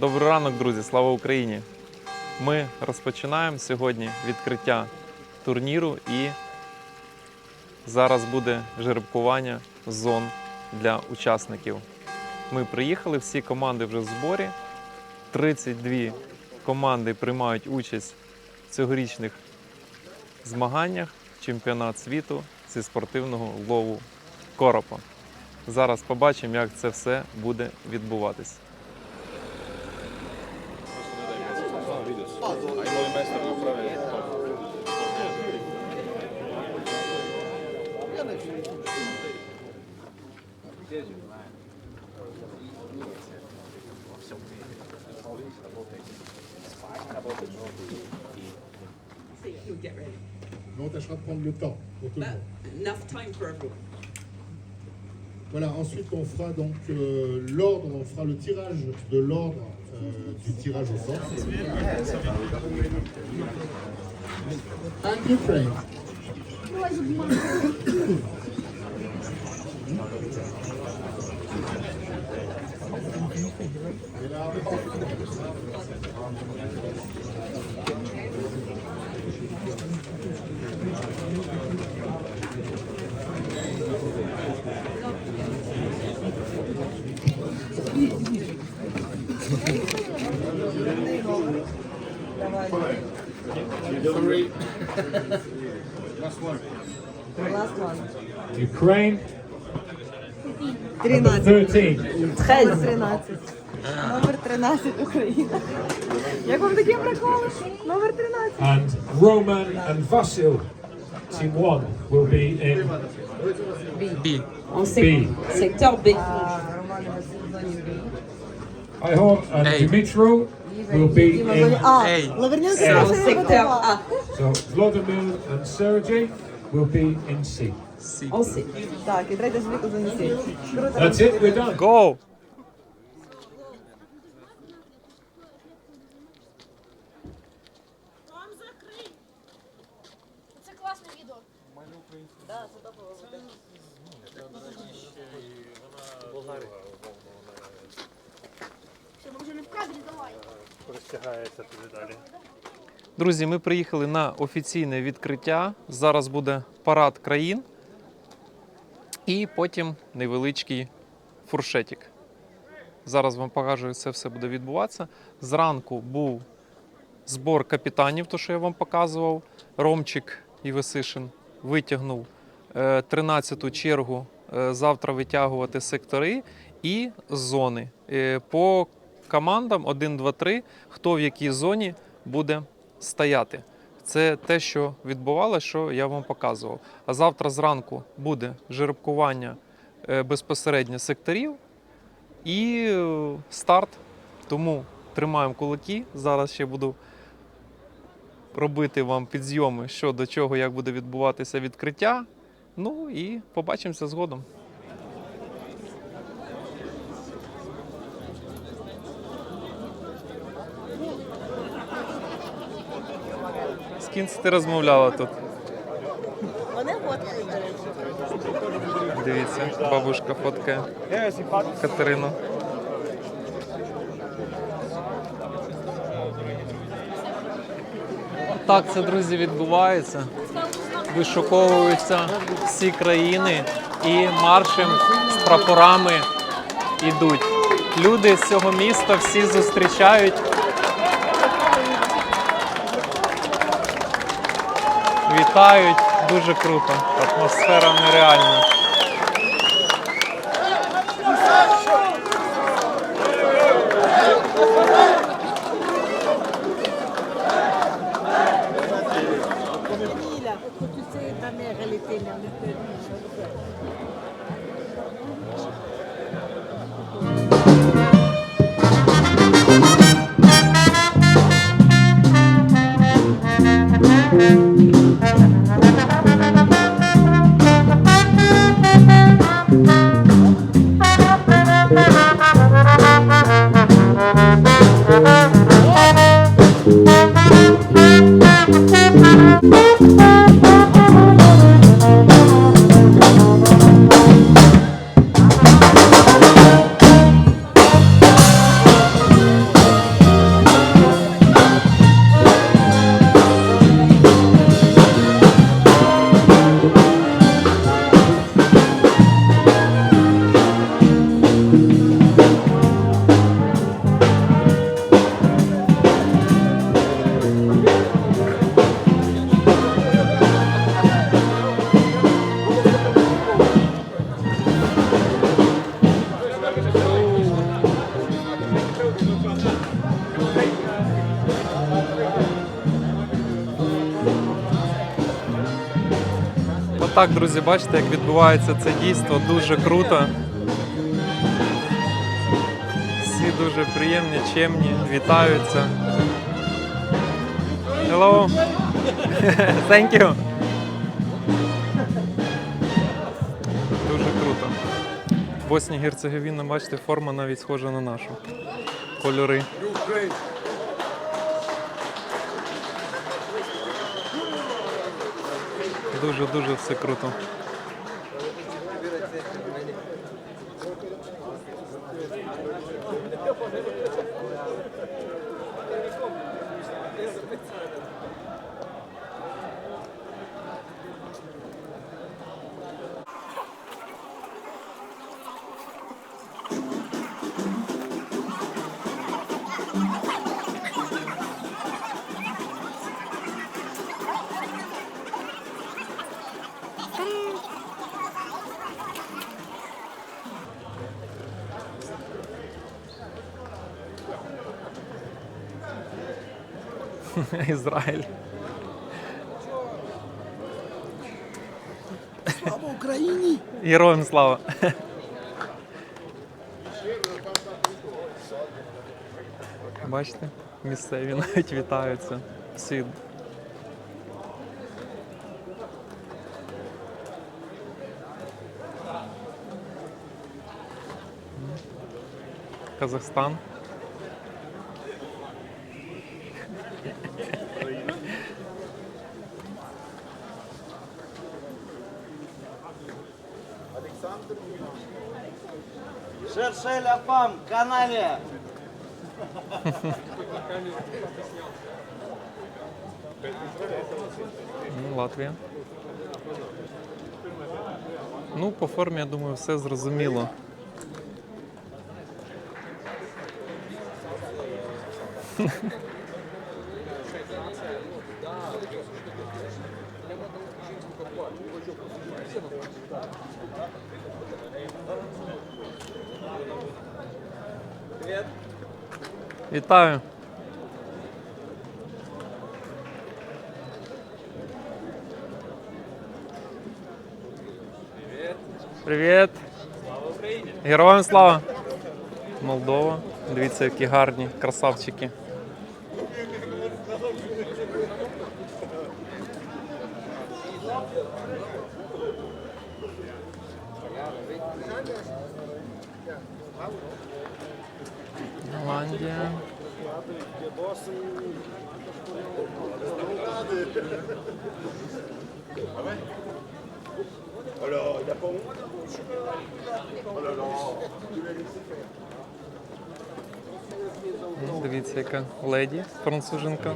Добрий ранок, друзі! Слава Україні! Ми розпочинаємо сьогодні відкриття турніру і зараз буде жеребкування зон для учасників. Ми приїхали, всі команди вже в зборі. 32 команди приймають участь в цьогорічних змаганнях чемпіонат світу зі спортивного лову коропа. Зараз побачимо, як це все буде відбуватись. But enough time for everyone. Voilà, ensuite on fera donc euh, l'ordre, on fera le tirage de l'ordre euh, du tirage au sort. Ukraine, 13. 13. 13. Номер 13 Україна. Як вам такі приколи? Номер 13. And Roman and Vasil, team one, will be in En B. secteur B. Роман Василь в зоні Б. Ihor and Dimitro will be Діма в зоні in. А. Лавернюк En Саша secteur A. So Vladimir and Sergey will be in C. C. Так, і третя С. Круто. That's it, we're done. Go! Це класне відео. Це ми вже не в кадрі, давай. Друзі, ми приїхали на офіційне відкриття. Зараз буде парад країн і потім невеличкий фуршетик. Зараз вам покажу, як це все буде відбуватися. Зранку був збор капітанів, то що я вам показував. Ромчик і Весишин витягнув е, 13-ту чергу е, завтра витягувати сектори і зони. Е, По командам 1, 2, 3, хто в якій зоні буде стояти. Це те, що відбувалося, що я вам показував. А завтра зранку буде жеребкування е, безпосередньо секторів і е, старт. Тому тримаємо кулаки. Зараз ще буду робити вам підзйоми, що до чого, як буде відбуватися відкриття. Ну і побачимося згодом. Це ти розмовляла тут? Вони фоткають, до речі. Дивіться, бабушка фоткає Катерину. Так це, друзі, відбувається. Вишуковуються всі країни і маршем з прапорами йдуть. Люди з цього міста всі зустрічають. Вітають дуже круто. Атмосфера нереальна. Так, друзі, бачите, як відбувається це дійство. Дуже круто. Всі дуже приємні, чемні, вітаються. Hello. Thank you. Дуже круто. Боснія Герцеговіна, бачите, форма навіть схожа на нашу. Кольори. Дуже-дуже все круто. Ізраїль. Слава Україні! Героям слава! Бачите, місцеві навіть вітаються. Всі. Казахстан. Femme, канале! Ну, Латвія. Ну, по формі, я думаю, все зрозуміло. Вітаю. Привіт. Слава Україні! Героям слава! Молдова. Дивіться, які гарні красавчики. Голландія. Ну, Дивіться, яка леді француженка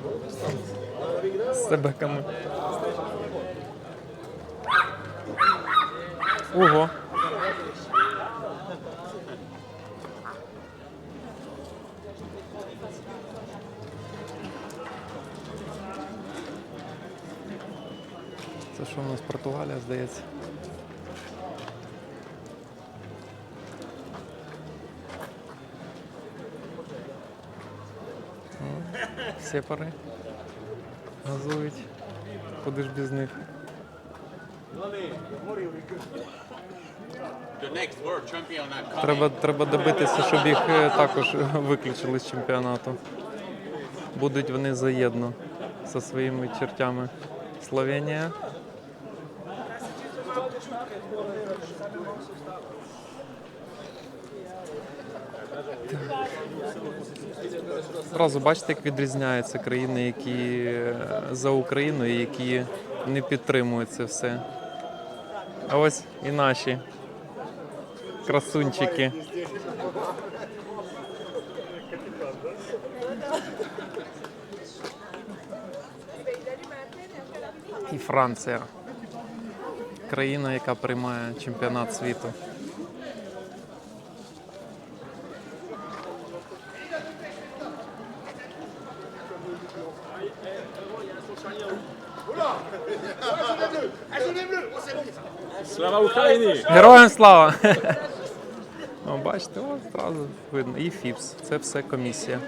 з себеками. Ого. Це що у нас Португалія, здається. Сепари газують. Куди ж без них? Треба, треба добитися, щоб їх е, також виключили з чемпіонату. Будуть вони заєдно зі своїми чертями. Словенія. Зразу бачите, як відрізняються країни, які е, за Україну і які не підтримують це все. А ось і наші красунчики. І Франція. Країна, яка приймає чемпіонат світу. Україні! Героям слава! О, бачите, от одразу видно. І ФІПС. Це все комісія.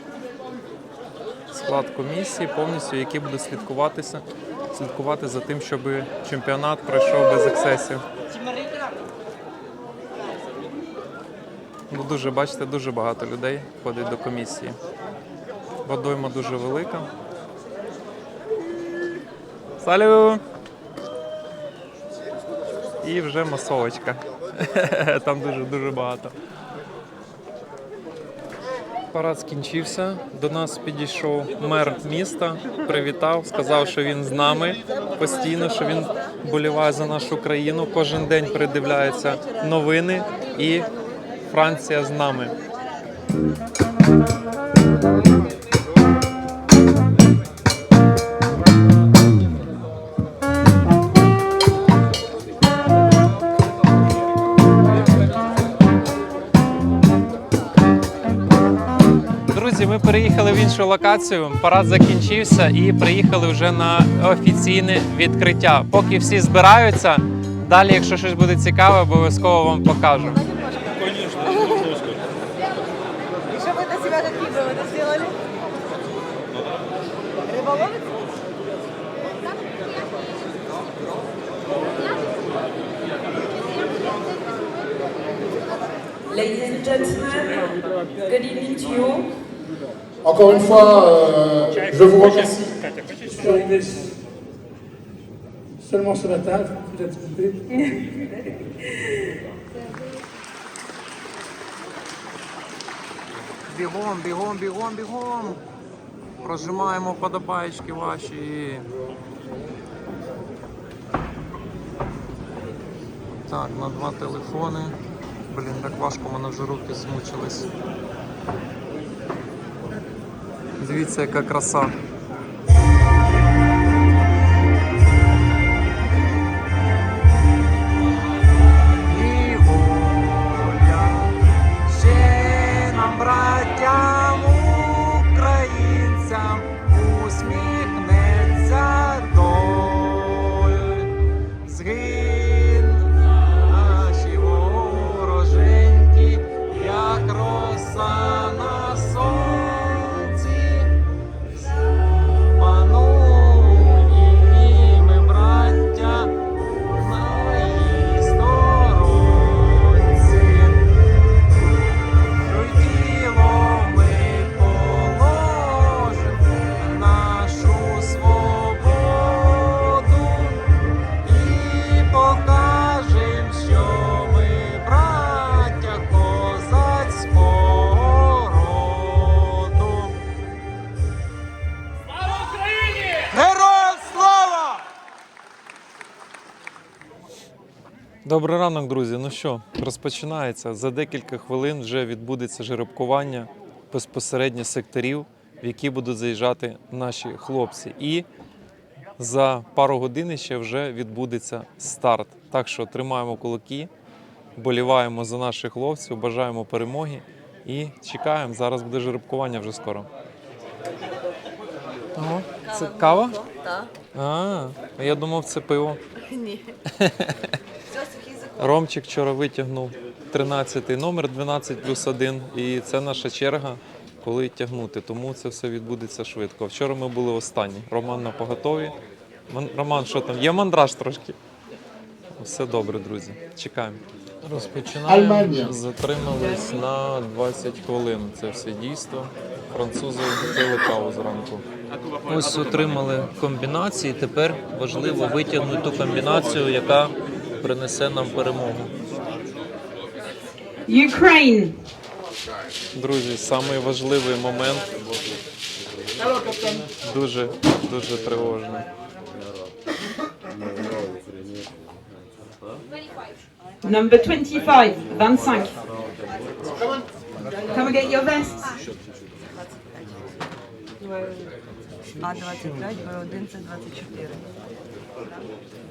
Склад комісії повністю, який буде слідкуватися слідкувати за тим, щоб чемпіонат пройшов без ексцесів. Ну, дуже, бачите, дуже багато людей ходить до комісії. Водойма дуже велика. Салю! І вже масовочка. Там дуже дуже багато. Парад скінчився. До нас підійшов мер міста, привітав, сказав, що він з нами постійно, що він боліває за нашу країну. Кожен день придивляється новини і Франція з нами. переїхали в іншу локацію. Парад закінчився і приїхали вже на офіційне відкриття. Поки всі збираються, далі, якщо щось буде цікаве, обов'язково вам покажу. И что вы для себя какие выводы сделали? Рыболовец? Ladies and gentlemen, good evening to you. Encore une fois, euh, je vous remercie. Sur Inès. Seulement ce matin, vous êtes trompé. Бігом, бігом, бігом, бігом. Прожимаємо подобаєчки ваші. Так, на два телефони. Блін, так важко, мене вже руки змучились. Дивіться, яка краса. Добрий ранок, друзі. Ну що, розпочинається. За декілька хвилин вже відбудеться жеребкування безпосередньо секторів, в які будуть заїжджати наші хлопці. І за пару годин ще вже відбудеться старт. Так що тримаємо кулаки, боліваємо за наших хлопців, бажаємо перемоги і чекаємо. Зараз буде жеребкування вже скоро. Ого, це кава? Так. А, я думав, це пиво. Ні. Ромчик вчора витягнув 13 номер 12 плюс 1. І це наша черга, коли тягнути. Тому це все відбудеться швидко. Вчора ми були останні. Роман на поготові. Роман, що там? Є мандраж трошки. Все добре, друзі. Чекаємо. Розпочинаємо. Затримались на 20 хвилин. Це все дійство. Французи пили каву зранку. Ось отримали комбінації. Тепер важливо витягнути ту комбінацію, яка принесе нам перемогу. Ukraine. Друзі, самий важливий момент. Дуже, дуже тривожний. Number 25, 25. Come and get your vests. А25, Б1 це 24.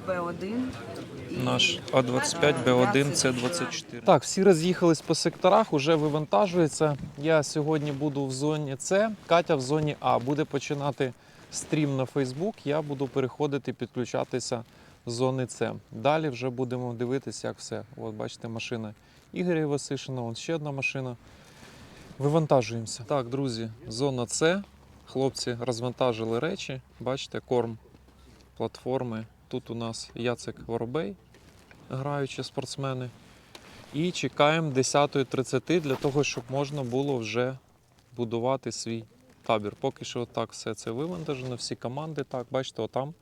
Б1 і Наш А25, Б1, С24. Так, всі роз'їхались по секторах, уже вивантажується. Я сьогодні буду в зоні С, Катя в зоні А. Буде починати стрім на Фейсбук. Я буду переходити, підключатися з зони С. Далі вже будемо дивитися, як все. От бачите, машина Ігоря Васишина, вон ще одна машина. Вивантажуємося. Так, друзі, зона С. Хлопці розвантажили речі. Бачите, корм платформи. Тут у нас Яцек Воробей, граючі спортсмени. І чекаємо 10.30 для того, щоб можна було вже будувати свій табір. Поки що так все це вивантажено, всі команди. Так, бачите, отам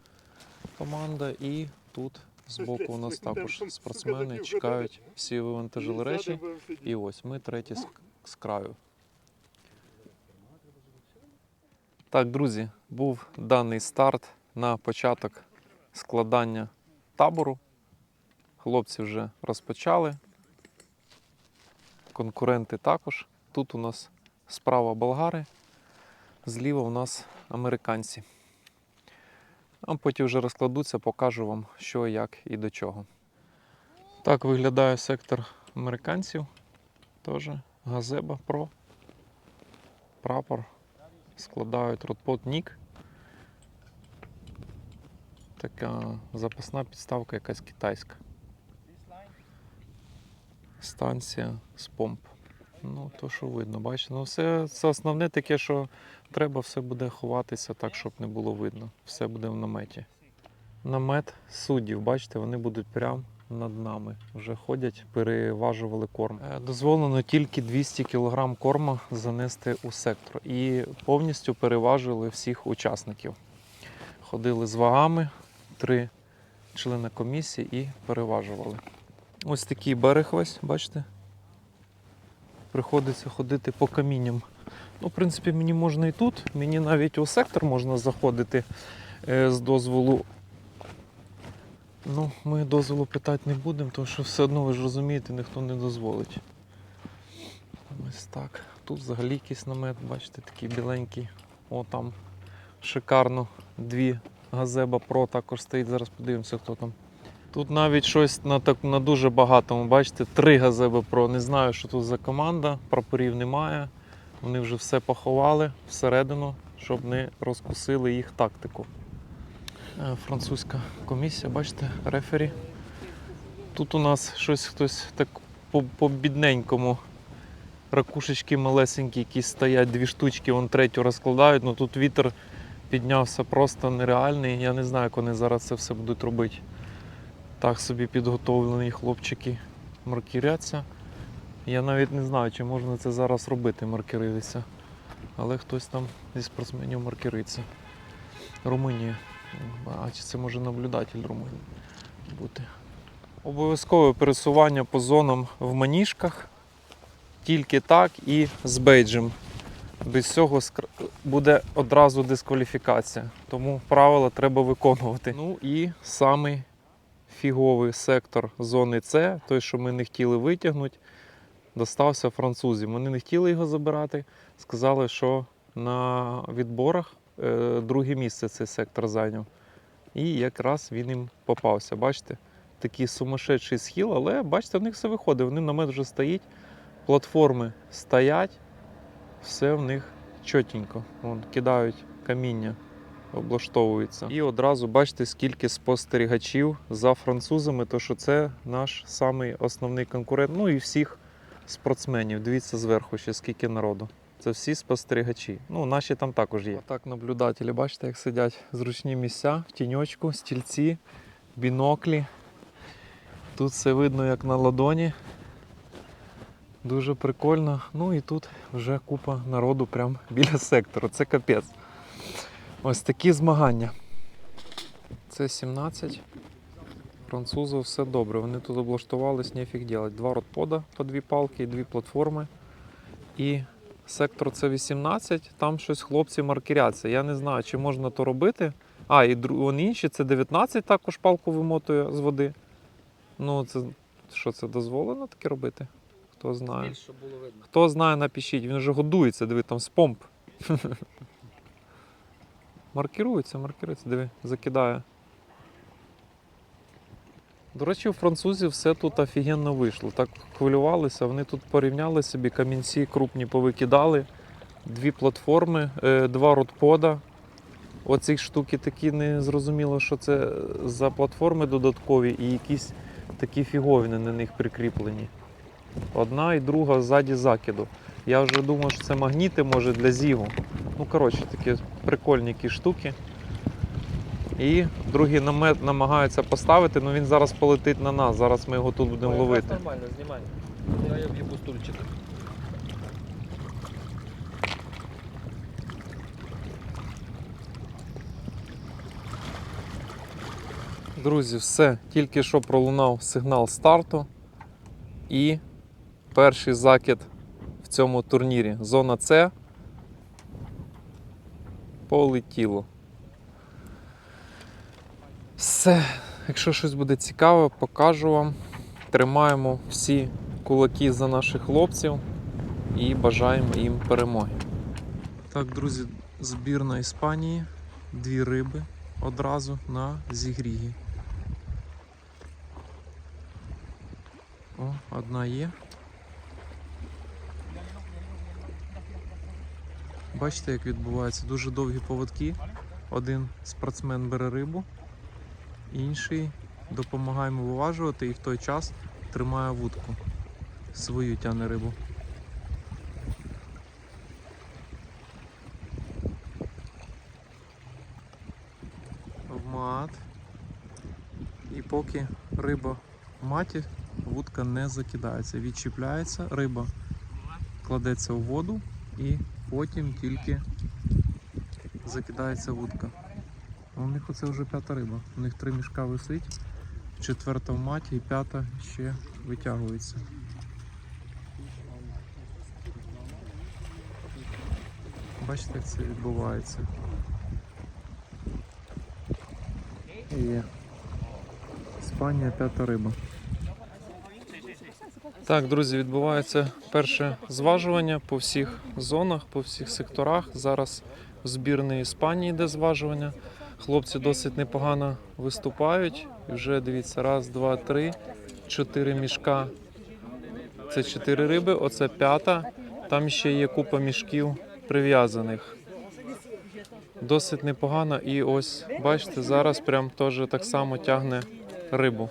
команда, і тут збоку у нас також спортсмени чекають, всі вивантажили речі. І ось ми треті з краю. Так, друзі, був даний старт на початок складання табору. Хлопці вже розпочали. Конкуренти також. Тут у нас справа болгари, зліва у нас американці. А потім вже розкладуться, покажу вам, що, як і до чого. Так виглядає сектор американців. Теж Газеба Pro. Прапор. Складають ротпот Нік. Така запасна підставка якась китайська. Станція з помп. Ну, то що видно, бачите, ну все це основне таке, що треба, все буде ховатися так, щоб не було видно. Все буде в наметі. Намет суддів, бачите, вони будуть прямо над нами. Вже ходять, переважували корм. Е, Дозволено тільки 200 кг корму занести у сектор. І повністю переважили всіх учасників. Ходили з вагами, три члени комісії і переважували. Ось такий берег весь, бачите? Приходиться ходити по камінням. Ну, в принципі, мені можна і тут. Мені навіть у сектор можна заходити е, з дозволу. Ну, ми дозволу питати не будемо, тому що все одно ви ж розумієте, ніхто не дозволить. Ось так. Тут взагалі якийсь намет, бачите, такий біленький. О, там шикарно. Дві газеба Про також стоїть. Зараз подивимося, хто там. Тут навіть щось на, так, на дуже багатому, бачите, три газеби Про. Не знаю, що тут за команда, прапорів немає. Вони вже все поховали всередину, щоб не розкусили їх тактику. Е, Французька комісія, бачите, рефері. Тут у нас щось хтось так по, по бідненькому. Ракушечки малесенькі, якісь стоять, дві штучки, вон третю розкладають. Ну тут вітер піднявся просто нереальний. Я не знаю, як вони зараз це все будуть робити. Так собі підготовлені хлопчики маркіряться. Я навіть не знаю, чи можна це зараз робити, маркеритися. Але хтось там зі спортсменів маркериться. Румунія. А чи це може наблюдатель Румунії бути? Обов'язкове пересування по зонам в маніжках. Тільки так і з бейджем. Без цього буде одразу дискваліфікація. Тому правила треба виконувати. Ну і самий фіговий сектор зони С, той, що ми не хотіли витягнути, достався французам. Вони не хотіли його забирати. Сказали, що на відборах е, друге місце цей сектор зайняв. І якраз він їм попався. Бачите, такий сумасшедший схил, але бачите, в них все виходить. Вони намет вже стоїть, платформи стоять, все в них чотенько. Вон, кидають каміння, облаштовуються. І одразу бачите, скільки спостерігачів за французами, то що це наш самий основний конкурент. Ну і всіх спортсменів. Дивіться зверху, ще скільки народу. Це всі спостерігачі. Ну, наші там також є. Так, наблюдателі, бачите, як сидять зручні місця в тіньочку, стільці, біноклі. Тут все видно як на ладоні. Дуже прикольно. Ну і тут вже купа народу прямо біля сектору. Це капець. Ось такі змагання. Це 17. Французів все добре. Вони тут облаштувались, нефіг делать. Два ротпода по дві палки, дві платформи. І сектор це 18, там щось хлопці маркеряться. Я не знаю, чи можна то робити. А, і вон інші, це 19 також палку вимотує з води. Ну, це що це дозволено таке робити? Хто знає. Хто знає, напишіть. Він вже годується, диви, там з помп. Маркірується, маркірується, диви, закидає. До речі, у французів все тут офігенно вийшло. Так хвилювалися, вони тут порівняли собі, камінці крупні повикидали, дві платформи, е, два ротпода. Оці штуки такі не зрозуміло, що це за платформи додаткові і якісь такі фіговини на них прикріплені. Одна і друга ззаді закиду. Я вже думав, що це магніти може для зігу. Ну, коротше, такі прикольні які штуки. І другий намет намагаються поставити, але він зараз полетить на нас. Зараз ми його тут будемо ловити. Нормально, знімай. Я в'їбу стульчик. Друзі, все, тільки що пролунав сигнал старту. І перший закид в цьому турнірі. Зона С полетіло. Все, якщо щось буде цікаве, покажу вам. Тримаємо всі кулаки за наших хлопців і бажаємо їм перемоги. Так, друзі, збірна Іспанії. Дві риби одразу на зігрігі. О, одна є. Бачите, як відбувається дуже довгі поводки. Один спортсмен бере рибу, інший допомагає виважувати і в той час тримає вудку. Свою тяне рибу. В мат. І поки риба в маті, вудка не закидається. Відчіпляється, риба кладеться у воду і потім тільки закидається вудка. У них оце вже п'ята риба. У них три мішка висить, четверта в маті і п'ята ще витягується. Бачите, як це відбувається. Є. Іспанія п'ята риба. Так, друзі, відбувається перше зважування по всіх зонах, по всіх секторах. Зараз в збірної Іспанії йде зважування. Хлопці досить непогано виступають. І вже дивіться, раз, два, три, чотири мішка. Це чотири риби, оце п'ята. Там ще є купа мішків прив'язаних. Досить непогано. І ось, бачите, зараз прям теж так само тягне рибу.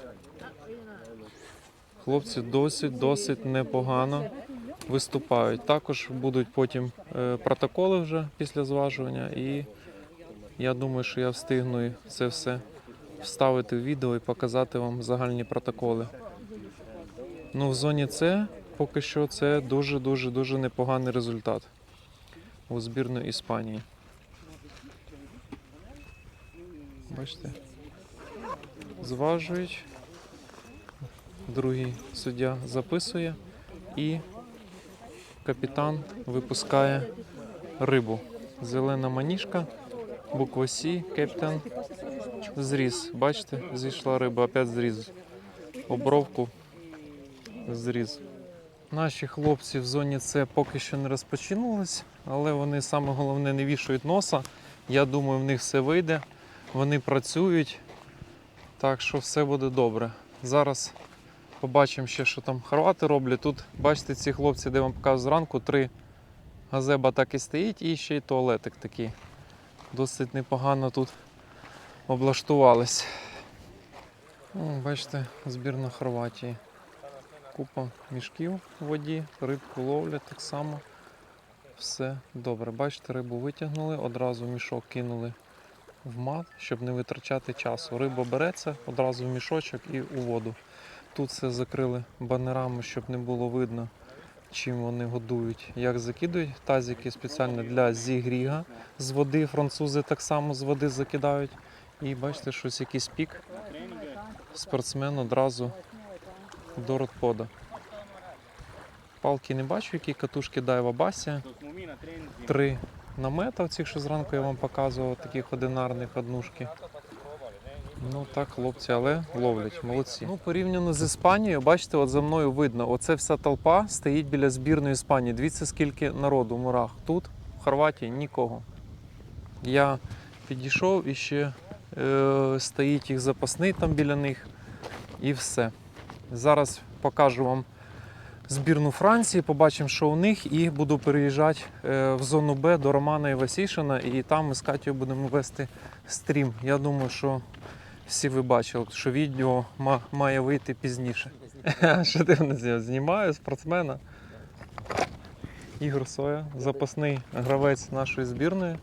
Хлопці досить, досить непогано виступають. Також будуть потім е, протоколи вже після зважування, і я думаю, що я встигну це все вставити в відео і показати вам загальні протоколи. Ну, в зоні С поки що це дуже дуже дуже непоганий результат у збірної Іспанії. Бачите? Зважують. Другий суддя записує і капітан випускає рибу. Зелена маніжка, буква Сі, кептен, зріз. Бачите, зійшла риба, опять зріз. Обровку зріз. Наші хлопці в зоні С поки що не розпочинулись, але вони саме головне не вішають носа. Я думаю, в них все вийде. Вони працюють, так що все буде добре. Зараз побачимо ще, що там хорвати роблять. Тут, бачите, ці хлопці, де вам показував зранку, три газеба так і стоїть, і ще й туалетик такий. Досить непогано тут облаштувались. О, бачите, збірна Хорватії. Купа мішків у воді, рибку ловлять так само. Все добре. Бачите, рибу витягнули, одразу мішок кинули в мат, щоб не витрачати часу. Риба береться одразу в мішочок і у воду. Тут все закрили банерами, щоб не було видно, чим вони годують. Як закидують тазики спеціально для зігріга з води. Французи так само з води закидають. І бачите, щось якийсь пік. Спортсмен одразу до ротпода. Палки не бачу, які катушки Дайва Басія. Три намета, оцих, що зранку я вам показував, таких одинарних однушки. Ну так, хлопці, але ловлять, молодці. Ну, порівняно з Іспанією, бачите, от за мною видно, оце вся толпа стоїть біля збірної Іспанії. Дивіться, скільки народу в мурах. Тут, в Хорватії, нікого. Я підійшов і ще е, стоїть їх запасний там біля них. І все. Зараз покажу вам збірну Франції, побачимо, що у них, і буду переїжджати е, в зону Б до Романа Івасішина, і там ми з Катєю будемо вести стрім. Я думаю, що всі ви бачили, що відео має вийти пізніше. Що ти мене знімаю спортсмена? Ігор Соя, запасний гравець нашої збірної,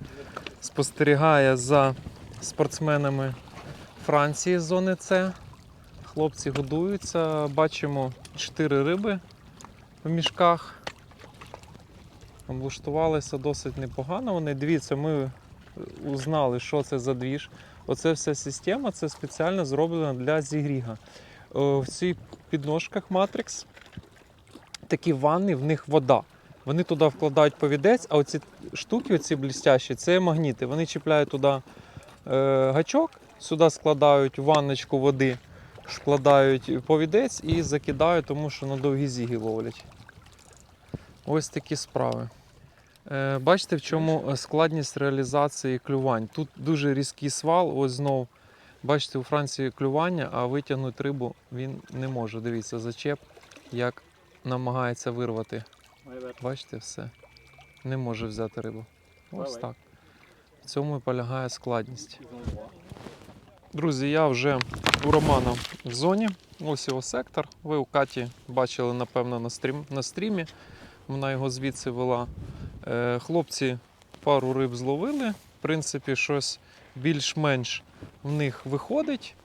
спостерігає за спортсменами Франції з зони С. Хлопці годуються. Бачимо 4 риби в мішках. Облаштувалися досить непогано. Вони дивіться, ми узнали, що це за двіж. Оце вся система це спеціально зроблена для зігріга. Е, В цих підножках Matrix такі ванни, в них вода. Вони туди вкладають повідець, а оці штуки, оці блістящі, це магніти. Вони чіпляють туди е, гачок, сюди складають ванночку води, складають повідець і закидають, тому що на довгі зіги ловлять. Ось такі справи. Е, Бачите, в чому складність реалізації клювань. Тут дуже різкий свал, ось знов. Бачите, у Франції клювання, а витягнути рибу він не може. Дивіться, зачеп, як намагається вирвати. Бачите, все. Не може взяти рибу. Ось так. В цьому і полягає складність. Друзі, я вже у Романа в зоні. Ось його сектор. Ви у Каті бачили, напевно, на стрімі. Вона його звідси вела. Е, хлопці пару риб зловили. В принципі, щось більш-менш в них виходить.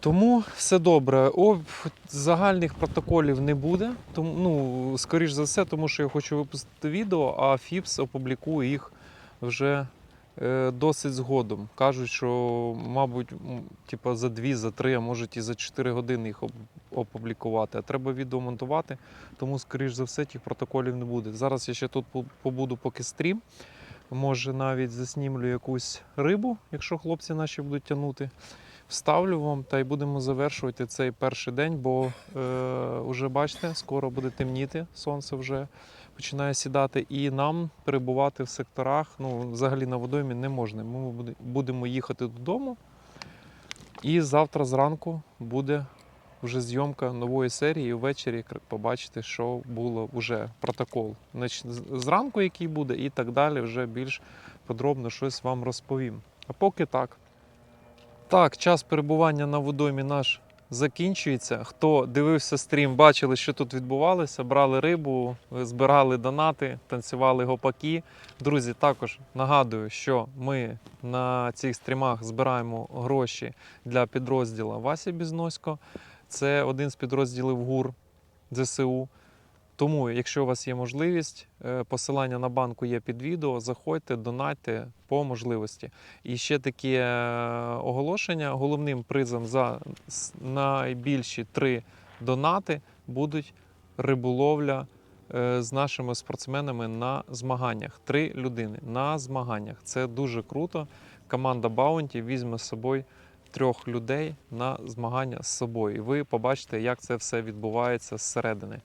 Тому все добре. О, загальних протоколів не буде. Тому, ну, скоріш за все, тому що я хочу випустити відео, а Фіпс опублікує їх вже досить згодом. Кажуть, що, мабуть, м, типа за 2, за 3, а може і за 4 години їх опублікувати. А треба відео монтувати, тому, скоріш за все, тих протоколів не буде. Зараз я ще тут побуду, поки стрім. Може, навіть заснімлю якусь рибу, якщо хлопці наші будуть тягнути. Вставлю вам та й будемо завершувати цей перший день, бо е, вже бачите, скоро буде темніти, сонце вже починає сідати, і нам перебувати в секторах, ну, взагалі на водоймі не можна. Ми будемо їхати додому. І завтра зранку буде вже зйомка нової серії. Ввечері побачите, що було вже протокол. Зранку, який буде, і так далі, вже більш подробно щось вам розповім. А поки так. Так, час перебування на водоймі наш закінчується. Хто дивився стрім, бачили, що тут відбувалося, брали рибу, збирали донати, танцювали гопаки. Друзі, також нагадую, що ми на цих стрімах збираємо гроші для підрозділу Васі Бізносько. Це один з підрозділів ГУР ЗСУ. Тому, якщо у вас є можливість, е, посилання на банку є під відео. Заходьте, донатьте по можливості. І ще таке оголошення: головним призом за найбільші три донати будуть риболовля е, з нашими спортсменами на змаганнях. Три людини на змаганнях. Це дуже круто. Команда Баунті візьме з собою трьох людей на змагання з собою. І ви побачите, як це все відбувається зсередини.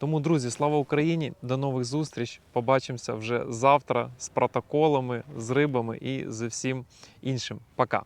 Тому, друзі, слава Україні! До нових зустріч! Побачимося вже завтра з протоколами, з рибами і з всім іншим. Пока!